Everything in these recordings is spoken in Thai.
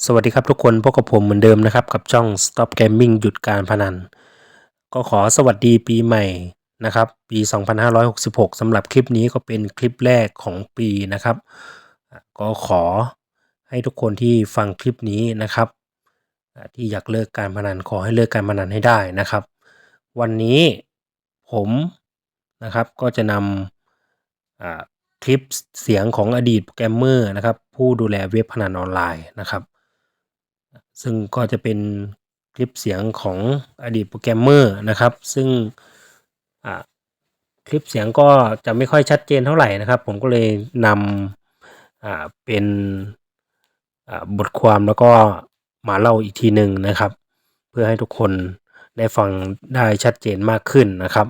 สวัสดีครับทุกคนพบกับผมเหมือนเดิมนะครับ กับช่อง Stop Gaming หยุดการพนัน ก็ขอสวัสดีปีใหม่นะครับ ปี 2566สำหรับคลิปนี้ก็เป็นคลิปแรกของปีนะครับ ก็ขอให้ทุกคนที่ฟังคลิปนี้นะครับ ที่อยากเลิกการพนันขอให้เลิกการพนันให้ได้นะครับ วันนี้ผมนะครับก็จะนำคลิปเสียงของอดีตโปรแกรมเมอร์นะครับ ผู้ดูแลเว็บพนันออนไลน์นะครับ ซึ่งก็จะเป็นคลิปเสียงของอดีตโปรแกรมเมอร์นะครับ ซึ่งคลิปเสียงก็จะไม่ค่อยชัดเจนเท่าไหร่นะครับ ผมก็เลยนำเป็นบทความแล้วก็มาเล่าอีกทีหนึ่งนะครับ เพื่อให้ทุกคนได้ฟังได้ชัดเจนมากขึ้นนะครับ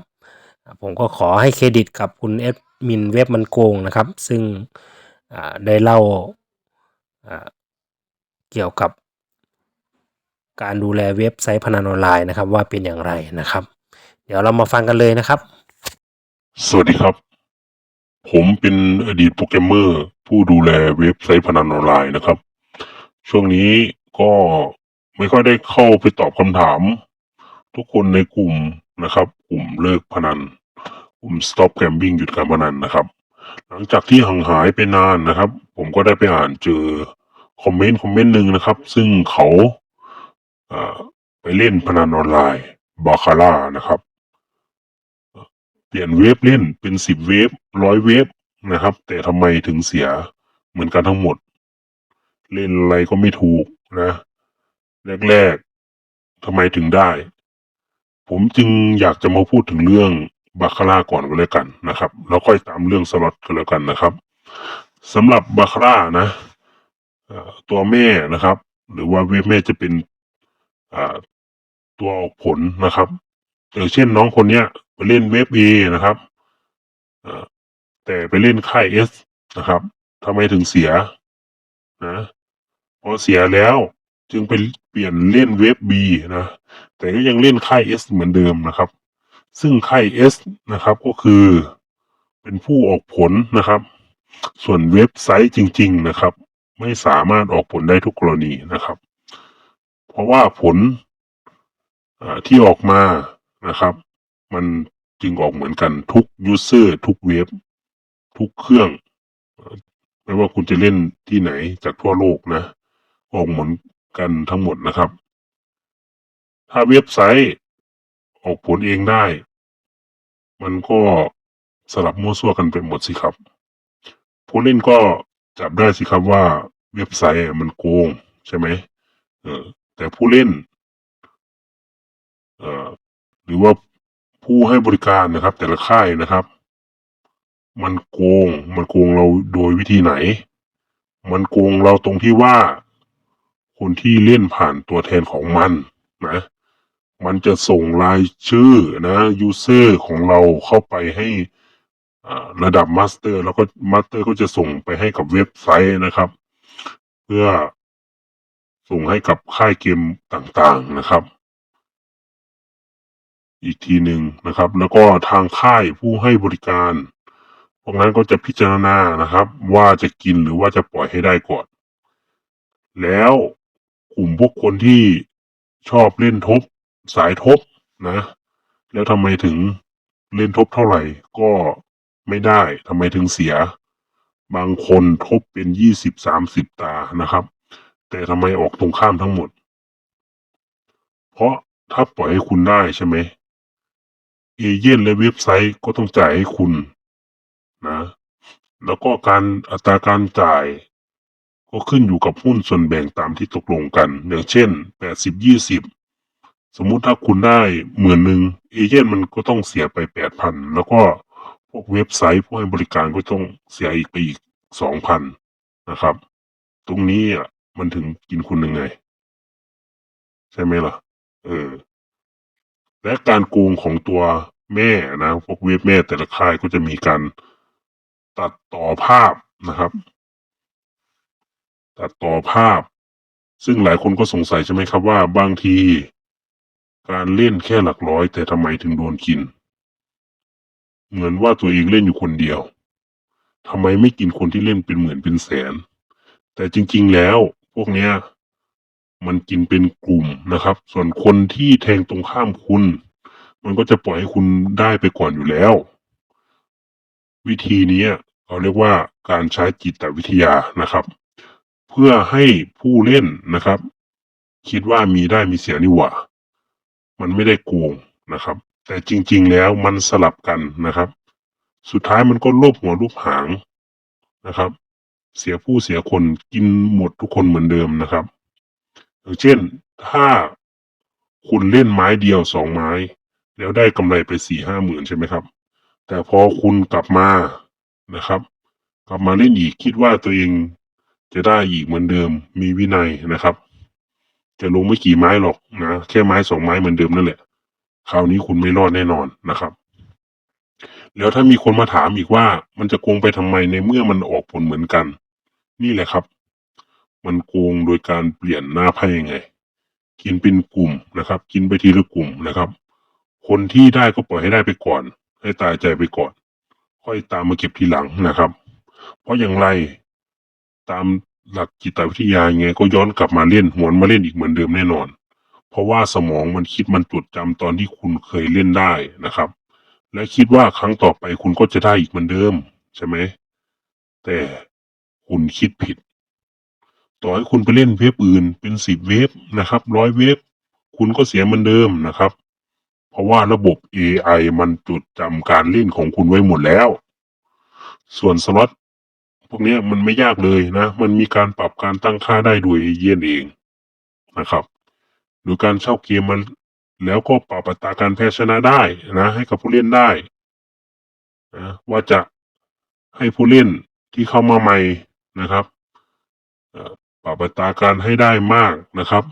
ผมก็ขอให้เครดิตกับคุณแอดมินเว็บมันโกงนะครับ ซึ่งได้เล่าเกี่ยวกับ การดูแลเว็บไซต์พนันออนไลน์นะครับ ว่าเป็นอย่างไรนะครับ เดี๋ยวเรามาฟังกันเลยนะครับ สวัสดีครับ ผมเป็นอดีตโปรแกรมเมอร์ ผู้ดูแลเว็บไซต์พนันออนไลน์นะครับ ช่วงนี้ก็ไม่ค่อยได้เข้าไปตอบคำถาม ทุกคนในกลุ่มนะครับ กลุ่มเลิกพนันกลุ่ม stop gambling หยุดการพนันนะครับ หลังจากที่ห่างหายไปนานนะครับ ผมก็ได้ไปอ่านเจอคอมเมนต์คอมเมนต์หนึ่งนะครับ ซึ่งเขาอ่า ไปเล่นพนันออนไลน์บาคาร่านะครับ เปลี่ยนเวฟเล่นเป็นสิบเวฟร้อยเวฟนะครับ แต่ทำไมถึงเสียเหมือนกันทั้งหมด เล่นอะไรก็ไม่ถูกนะ แรกๆทำไมถึงได้ ผมจึงอยากจะมาพูดถึงเรื่องบาคาร่าก่อนก็แล้วกันนะครับ แล้วค่อยตามเรื่องสล็อตก็แล้วกันนะครับสำหรับบาคาร่านะตัวแม่นะครับ หรือว่าเว็บแม่จะเป็น ตัวออกผลนะครับอย่างเช่นน้องคนเนี้ยไปเล่นเว็บ A นะครับแต่ไปเล่นค่าย S นะครับทำไมถึงเสียนะพอเสียแล้วจึงไปเปลี่ยนเล่นเว็บ B นะ แต่ก็ยังเล่นค่าย S เหมือนเดิมนะครับ ซึ่งค่าย S นะครับก็คือเป็นผู้ออกผลนะครับ ส่วนเว็บไซต์จริง ๆ นะครับ ไม่สามารถออกผลได้ทุกกรณีนะครับ เพราะว่าผลที่ออกมานะครับ มันจึงออกเหมือนกันทุกยูเซอร์ทุกเว็บทุกเครื่อง ไม่ว่าคุณจะเล่นที่ไหนจากทั่วโลกนะออกเหมือนกันทั้งหมดนะครับ ถ้าเว็บไซต์ออกผลเองได้ มันก็สลับมั่วซั่วกันไปหมดสิครับ ผู้เล่นก็จับได้สิครับว่าเว็บไซต์มันโกงใช่ไหมเออ แต่ผู้เล่นหรือว่าผู้ให้บริการนะครับ แต่ละค่ายนะครับ มันโกงมันโกงเราโดยวิธีไหน มันโกงเราตรงที่ว่า คนที่เล่นผ่านตัวแทนของมันนะ มันจะส่งรายชื่อนะยูเซอร์ของเราเข้าไปให้อ่าระดับมาสเตอร์ แล้วก็มาสเตอร์ก็จะส่งไปให้กับเว็บไซต์นะครับ เพื่อ ส่งให้กับค่ายเกมต่างๆนะครับ อีกทีหนึ่งนะครับ แล้วก็ทางค่ายผู้ให้บริการพวกนั้นก็จะพิจารณานะครับ ว่าจะกินหรือว่าจะปล่อยให้ได้ก่อน แล้วกลุ่มพวกคนที่ชอบเล่นทบ สายทบนะ แล้วทำไมถึงเล่นทบเท่าไหร่ ก็ไม่ได้ทำไมถึงเสีย บางคนทบเป็นยี่สิบสามสิบตานะครับ แต่ทำไมออกตรงข้ามทั้งหมด เพราะถ้าปล่อยให้คุณได้ใช่ไหมเอเย่นและเว็บไซต์ก็ต้องจ่ายให้คุณนะ แล้วก็การอัตราการจ่าย ก็ขึ้นอยู่กับหุ้นส่วนแบ่งตามที่ตกลงกัน อย่างเช่นแปดสิบยี่สิบสมมุติถ้าคุณได้หมื่นหนึ่งเอเย่นมันก็ต้องเสียไปแปดพันแล้วก็พวกเว็บไซต์ผู้ให้บริการก็ต้องเสียอีกไปอีกสองพันนะครับ ตรงนี้อะ มันถึงกินคุณยังไง ใช่ไหมล่ะ เออ และการโกงของตัวแม่นะพวกเว็บแม่แต่ละค่ายก็จะมีการตัดต่อภาพนะครับ ตัดต่อภาพ ซึ่งหลายคนก็สงสัยใช่ไหมครับว่าบางที การเล่นแค่หลักร้อย แต่ทำไมถึงโดนกิน เหมือนว่าตัวเองเล่นอยู่คนเดียวทำไมไม่กินคนที่เล่นเป็นหมื่นเป็นแสน แต่จริง ๆ แล้ว พวกเนี้ยมันกินเป็นกลุ่มนะครับ ส่วนคนที่แทงตรงข้ามคุณ มันก็จะปล่อยให้คุณได้ไปก่อนอยู่แล้ว วิธีนี้เขาเรียกว่าการใช้จิตวิทยานะครับ เพื่อให้ผู้เล่นนะครับ คิดว่ามีได้มีเสียนี่หว่า มันไม่ได้โกงนะครับ แต่จริง ๆ แล้วมันสลับกันนะครับ สุดท้ายมันก็ลบหัวลูบหางนะครับ เสียผู้เสียคนกินหมดทุกคนเหมือนเดิมนะครับอย่างเช่นถ้าคุณเล่นไม้เดียวสองไม้ แล้วได้กำไรไปสี่ห้าหมื่นใช่ไหมครับ แต่พอคุณกลับมานะครับ กลับมาเล่นอีกคิดว่าตัวเองจะได้อีกเหมือนเดิม มีวินัยนะครับ จะลงไม่กี่ไม้หรอกนะแค่ไม้สองไม้เหมือนเดิมนั่นแหละคราวนี้คุณไม่รอดแน่นอนนะครับ แล้วถ้ามีคนมาถามอีกว่ามันจะโกงไปทำไมในเมื่อมันออกผลเหมือนกัน นี่แหละครับ มันโกงโดยการเปลี่ยนหน้าไพ่ยังไง กินเป็นกลุ่มนะครับ กินไปทีละกลุ่มนะครับ คนที่ได้ก็ปล่อยให้ได้ไปก่อน ให้ตายใจไปก่อน ค่อยตามมาเก็บทีหลังนะครับ เพราะอย่างไรตามหลักจิตวิทยาไงก็ย้อนกลับมาเล่นหวนมาเล่นอีกเหมือนเดิมแน่นอน เพราะว่าสมองมันคิดมันจดจำตอนที่คุณเคยเล่นได้นะครับ และคิดว่าครั้งต่อไปคุณก็จะได้อีกเหมือนเดิม ใช่ไหมแต่ คุณคิดผิด ต่อให้คุณไปเล่นเว็บอื่นเป็นสิบเว็บนะครับร้อยเว็บคุณก็เสียเหมือนเดิมนะครับ เพราะว่าระบบ AI มันจดจำการเล่นของคุณไว้หมดแล้ว ส่วนสล็อตพวกนี้มันไม่ยากเลยนะ มันมีการปรับการตั้งค่าได้โดยเอเย่นเองนะครับโดยการเช่าเกมมันแล้วก็ปรับอัตราการแพ้ชนะได้นะ ให้กับผู้เล่นได้นะว่าจะให้ผู้เล่นที่เข้ามาใหม่ นะครับปรับอัตราการให้ได้มากนะครับ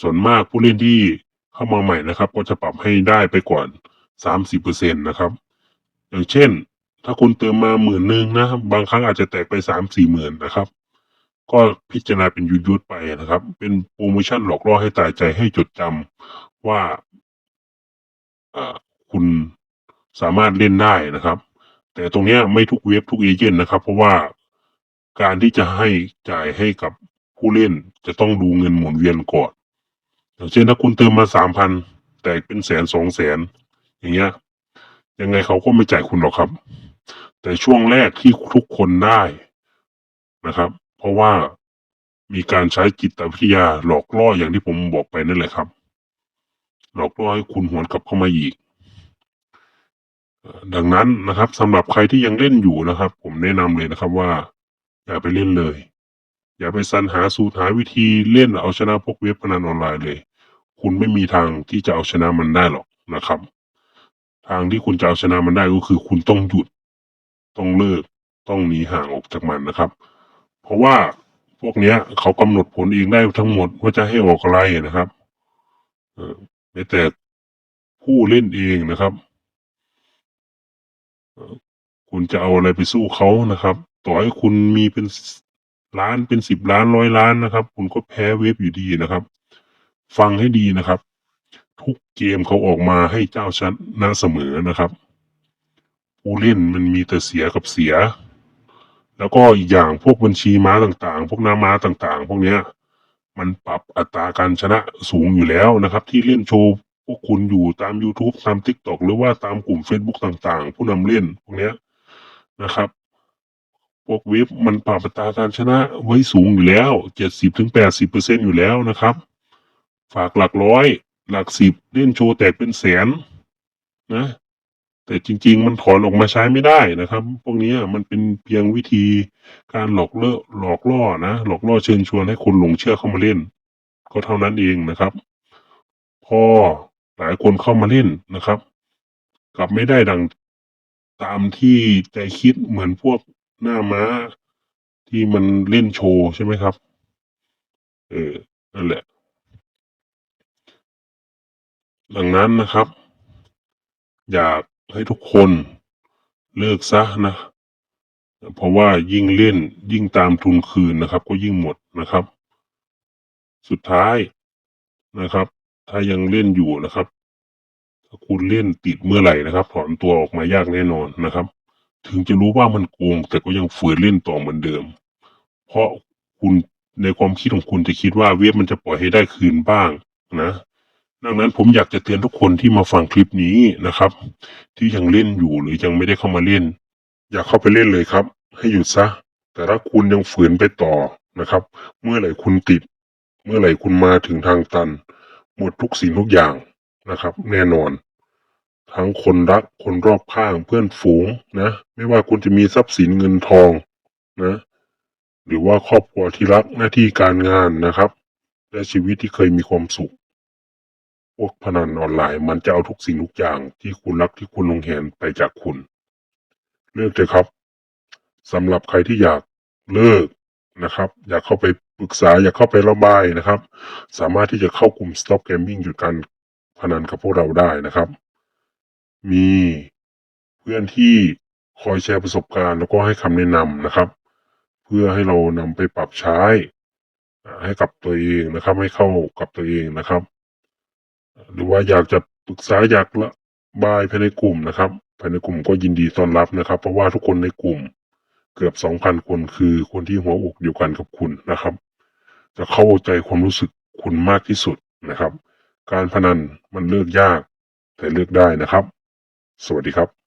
ส่วนมากผู้เล่นที่เข้ามาใหม่นะครับ ก็จะปรับให้ได้ไปก่อนสามสิบเปอร์เซ็นตนะครับ อย่างเช่น ถ้าคุณเติมมาหมื่นหนึ่งนะครับบางครั้งอาจจะแตกไปสามสี่หมื่นนะครับ ก็พิจารณาเป็นยุดยุดไปนะครับ เป็นโปรโมชั่นหลอกล่อให้ตายใจให้จดจำว่าคุณสามารถเล่นได้นะครับ แต่ตรงนี้ไม่ทุกเว็บทุกเอเจนต์นะครับ เพราะว่า การที่จะให้จ่ายให้กับผู้เล่นจะต้องดูเงินหมุนเวียนก่อนอย่างเช่นถ้าคุณเติมมาสามพันแตกเป็นแสนสองแสนอย่างเงี้ย ยังไงเขาก็ไม่จ่ายคุณหรอกครับ แต่ช่วงแรกที่ทุกคนได้นะครับ เพราะว่ามีการใช้จิตวิทยาหลอกล่ออย่างที่ผมบอกไปนั่นแหละครับ หลอกล่อให้คุณหวนกลับเข้ามาอีก ดังนั้นนะครับสำหรับใครที่ยังเล่นอยู่นะครับ ผมแนะนำเลยนะครับว่า อย่าไปเล่นเลย อย่าไปสรรหาสูตรหาวิธีเล่นเอาชนะพวกเว็บพนันออนไลน์เลย คุณไม่มีทางที่จะเอาชนะมันได้หรอกนะครับ ทางที่คุณจะเอาชนะมันได้ก็คือ คุณต้องหยุด ต้องเลิก ต้องหนีห่างออกจากมันนะครับ เพราะว่าพวกเนี้ย เขากำหนดผลเองได้ทั้งหมดว่าจะให้ออกอะไรนะครับเออแม้แต่ผู้เล่นเองนะครับคุณจะเอาอะไรไปสู้เขานะครับ ต่อให้คุณมีเป็นล้านเป็นสิบล้านร้อยล้านนะครับ คุณก็แพ้เว็บอยู่ดีนะครับ ฟังให้ดีนะครับ ทุกเกมเขาออกมาให้เจ้าชนะเสมอนะครับ ผู้เล่นมันมีแต่เสียกับเสีย แล้วก็อีกอย่างพวกบัญชีม้าต่างๆ พวกน้าม้าต่างๆ พวกเนี้ย มันปรับอัตราการชนะสูงอยู่แล้วนะครับ ที่เล่นโชว์พวกคุณอยู่ตาม YouTube ตาม TikTok หรือว่าตามกลุ่ม Facebook ต่างๆ ผู้นำเล่นพวกเนี้ยนะครับ พวกเว็บมันปรับอัตราการชนะไว้สูงอยู่แล้วเจ็ดสิบถึงแปดสิบเปอร์เซ็นอยู่แล้วนะครับ ฝากหลักร้อย หลักสิบเล่นโชว์แตกเป็นแสนนะ แต่จริง ๆ มันถอนออกมาใช้ไม่ได้นะครับ พวกนี้มันเป็นเพียงวิธีการหลอกเล่อหลอกล่อนะ หลอกล่อเชิญชวนให้คนหลงเชื่อเข้ามาเล่น ก็เท่านั้นเองนะครับ พอหลายคนเข้ามาเล่นนะครับ กลับไม่ได้ดังตามที่ใจคิดเหมือนพวก หน้าม้าที่มันเล่นโชว์ใช่ไหมครับ เออ นั่นแหละ ดังนั้นนะครับ อยากให้ทุกคนเลิกซะนะ เพราะว่ายิ่งเล่นยิ่งตามทุนคืนนะครับ ก็ยิ่งหมดนะครับ สุดท้ายนะครับ ถ้ายังเล่นอยู่นะครับ ถ้าคุณเล่นติดเมื่อไหร่นะครับ ถอนตัวออกมายากแน่นอนนะครับ ถึงจะรู้ว่ามันโกง แต่ก็ยังฝืนเล่นต่อเหมือนเดิม เพราะคุณในความคิดของคุณจะคิดว่าเว็บมันจะปล่อยให้ได้คืนบ้างนะ ดังนั้นผมอยากจะเตือนทุกคนที่มาฟังคลิปนี้นะครับ ที่ยังเล่นอยู่หรือยังไม่ได้เข้ามาเล่น อย่าเข้าไปเล่นเลยครับ ให้หยุดซะ แต่ถ้าคุณยังฝืนไปต่อนะครับ เมื่อไหร่คุณติด เมื่อไหร่คุณมาถึงทางตัน หมดทุกสิ่งทุกอย่างนะครับ แน่นอน ทั้งคนรักคนรอบข้างเพื่อนฝูงนะ ไม่ว่าคุณจะมีทรัพย์สินเงินทองนะ หรือว่าครอบครัวที่รักหน้าที่การงานนะครับ และชีวิตที่เคยมีความสุข พวกพนันออนไลน์มันจะเอาทุกสิ่งทุกอย่างที่คุณรักที่คุณลงแหนไปจากคุณ เลิกเถอะครับสำหรับใครที่อยากเลิกนะครับ อยากเข้าไปปรึกษาอยากเข้าไประบายนะครับ สามารถที่จะเข้ากลุ่ม Stop Gaming หยุดการพนันกับพวกเราได้นะครับ มีเพื่อนที่คอยแชร์ประสบการณ์ แล้วก็ให้คำแนะนำนะครับ เพื่อให้เรานำไปปรับใช้ให้กับตัวเองนะครับ ให้เข้ากับตัวเองนะครับ หรือว่าอยากจะปรึกษาอยากระบายภายในกลุ่มนะครับภายในกลุ่มก็ยินดีต้อนรับนะครับ เพราะว่าทุกคนในกลุ่มเกือบสองพันคนคือคนที่หัวอกเดียวกันกับคุณนะครับ จะเข้าใจความรู้สึกคุณมากที่สุดนะครับ การพนันมันเลิกยาก แต่เลิกได้นะครับ สวัสดีครับ